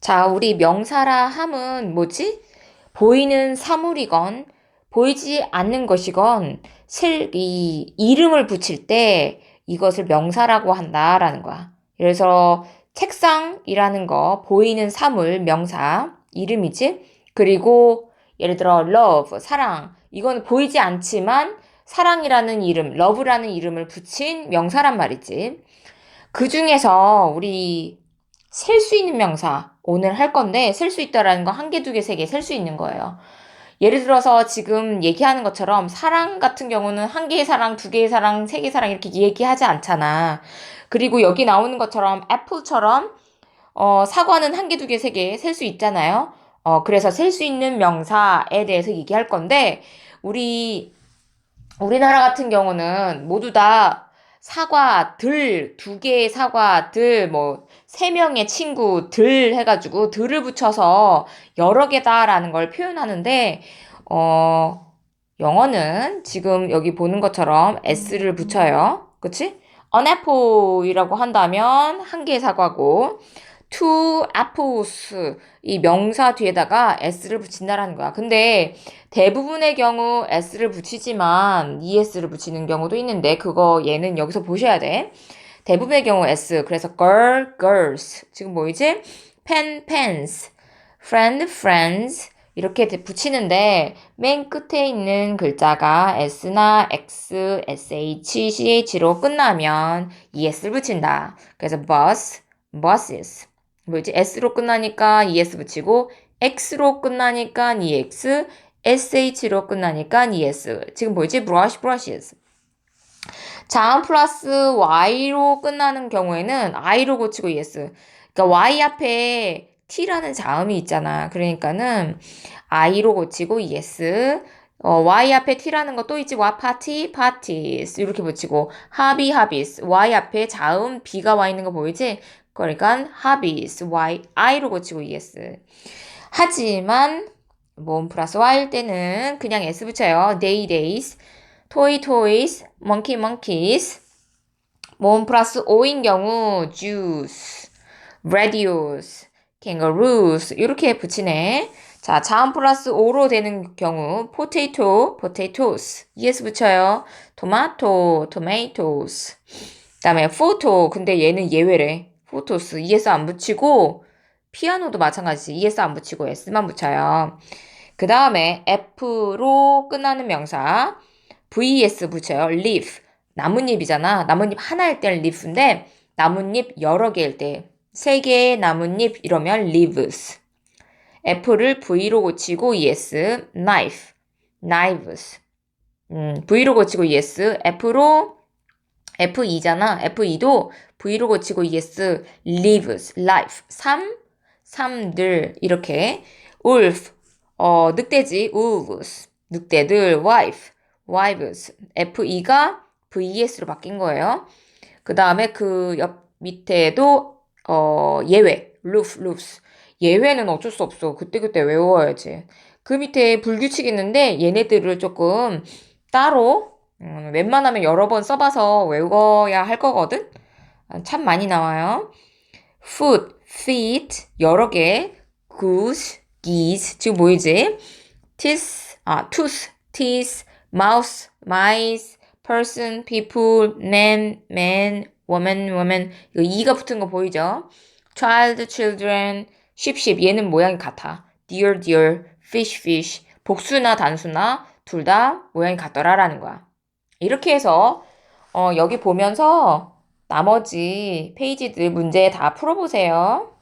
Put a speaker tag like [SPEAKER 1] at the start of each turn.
[SPEAKER 1] 자, 우리 명사라 함은 뭐지? 보이는 사물이건 보이지 않는 것이건 실, 이 이름을 붙일 때 이것을 명사라고 한다라는 거야. 그래서 책상이라는 거 보이는 사물 명사 이름이지. 그리고 예를 들어 love 사랑 이건 보이지 않지만 사랑이라는 이름, love라는 이름을 붙인 명사란 말이지. 그 중에서 우리 셀 수 있는 명사 오늘 할 건데 셀 수 있다라는 거 한 개, 두 개, 세 개 셀 수 있는 거예요. 예를 들어서 지금 얘기하는 것처럼 사랑 같은 경우는 한 개의 사랑, 두 개의 사랑, 세 개의 사랑 이렇게 얘기하지 않잖아. 그리고 여기 나오는 것처럼 애플처럼 어, 사과는 한 개, 두 개, 세 개 셀 수 있잖아요. 어, 그래서 셀 수 있는 명사에 대해서 얘기할 건데 우리 우리나라 같은 경우는 모두 다 사과들, 두 개의 사과들, 뭐, 세 명의 친구들 해가지고 들을 붙여서 여러 개다라는 걸 표현하는데, 어, 영어는 지금 여기 보는 것처럼 s를 붙여요. 그치? an apple이라고 한다면 한 개의 사과고, two apples 이 명사 뒤에다가 s를 붙인다라는 거야. 근데 대부분의 경우 s를 붙이지만 es를 붙이는 경우도 있는데 그거 얘는 여기서 보셔야 돼. 대부분의 경우 s. 그래서 girl, girls. 지금 뭐이지? pen, pens. friend, friends. 이렇게 붙이는데 맨 끝에 있는 글자가 s나 x, sh, ch로 끝나면 es를 붙인다. 그래서 bus, buses. 뭐지? S로 끝나니까 ES 붙이고 X로 끝나니까 EX, SH로 끝나니까 ES. 지금 뭐지? brush, brushes. 자음 플러스 Y로 끝나는 경우에는 I로 고치고 ES. 그러니까 Y 앞에 T라는 자음이 있잖아. 그러니까는 I로 고치고 ES. 어, Y 앞에 T라는 거 또 있지. 와 파티, 파티스 이렇게 붙이고 하비, 하비스. Y 앞에 자음 B가 와 있는 거 보이지? 그러니까 hobbies, y, i로 고치고 es. 하지만 몸 플러스 y일 때는 그냥 s 붙여요. day, days, toy, toys, monkey, monkeys. 몸 플러스 o인 경우 juice, radios, kangaroos 이렇게 붙이네. 자, 자음 플러스 o로 되는 경우 potato, potatoes, es 붙여요. tomato, tomatoes. 그다음에 photo, 근데 얘는 예외래. 포토스 ES 안 붙이고 피아노도 마찬가지 ES 안 붙이고 S만 붙여요. 그 다음에 F로 끝나는 명사 VS 붙여요. leaf 나뭇잎이잖아. 나뭇잎 하나일 때는 leaf인데 나뭇잎 여러 개일 때 세 개의 나뭇잎 이러면 leaves. F를 V로 고치고 ES knife knives. 음, V로 고치고 ES F로 F2잖아. F2도 V로 고치고 ES, lives, life. 삶, 삶들. 이렇게. wolf, 어, 늑대지. wolves. 늑대들. wife, wives. F2가 VES로 바뀐 거예요. 그 다음에 그 옆 밑에도, 어, 예외. roof, roofs. 예외는 어쩔 수 없어. 그때그때 외워야지. 그 밑에 불규칙 있는데 얘네들을 조금 따로 음, 웬만하면 여러 번 써봐서 외워야 할 거거든? 참 많이 나와요. foot, feet, 여러 개. goose, geese. 지금 보이지? teeth, 아, tooth, teeth, mouse, mice, person, people, man, man, woman, woman. 이거 이가 붙은 거 보이죠? child, children, sheep, sheep. 얘는 모양이 같아. deer, deer, fish, fish. 복수나 단수나 둘 다 모양이 같더라라는 거야. 이렇게 해서 어, 여기 보면서 나머지 페이지들 문제 다 풀어보세요.